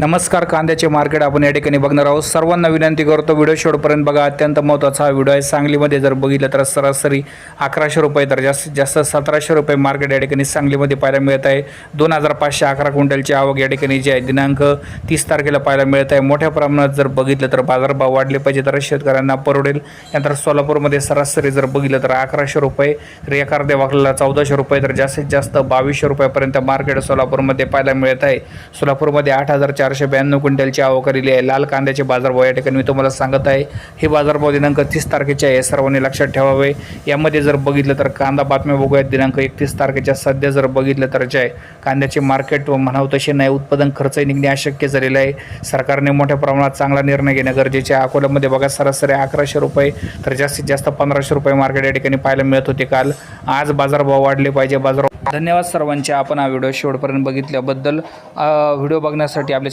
नमस्कार कांद्याचे मार्केट आपण या ठिकाणी बघणार आहोत. सर्वांना विनंती करतो व्हिडिओ शेवटपर्यंत बघा. अत्यंत महत्त्वाचा हा व्हिडिओ आहे. सांगलीमध्ये जर बघितलं तर सरासरी अकराशे रुपये तर जास्तीत जास्त सतराशे रुपये मार्केट या ठिकाणी सांगलीमध्ये पाहायला मिळत आहे. दोन हजार पाचशे अकरा क्विंटलची आवक या ठिकाणी जी आहे दिनांक तीस तारखेला पाहायला मिळत आहे. मोठ्या प्रमाणात जर बघितलं तर बाजारभाव वाढले पाहिजे तर शेतकऱ्यांना परवडेल. त्यानंतर सोलापूरमध्ये सरासरी जर बघितलं तर अकराशे रुपये तर एका अर्ध्या वाकलेला चौदाशे रुपये तर जास्तीत जास्त बावीसशे रुपयापर्यंत मार्केट सोलापूरमध्ये पाहायला मिळत आहे. सोलापूरमध्ये आठ हजार चारशे ब्याण्णव क्विंटलची आवक आलेली आहे. लाल कांद्याचे बाजारभाव या ठिकाणी मी तुम्हाला सांगत आहे. हे बाजारभाव दिनांक तीस तारखेचे आहे. सर्वांनी लक्षात ठेवावे. यामध्ये जर बघितलं तर कांदा बातम्या बघूयात. दिनांक एकतीस तारखेच्या सध्या जर बघितलं तर जे आहे कांद्याचे मार्केट म्हणावं तसे नाही. उत्पादन खर्चही निघणे अशक्य झालेलं आहे. सरकारने मोठ्या प्रमाणात चांगला निर्णय घेणं गरजेचे आहे. अकोल्यामध्ये बघा सरासरी अकराशे रुपये तर जास्तीत जास्त पंधराशे रुपये मार्केट या ठिकाणी पाहायला मिळत होते काल. आज बाजारभाव वाढले पाहिजे. बाजार धन्यवाद सर्वांचे. आपण हा व्हिडिओ शेवटपर्यंत बघितल्याबद्दल व्हिडिओ बघण्यासाठी आपल्या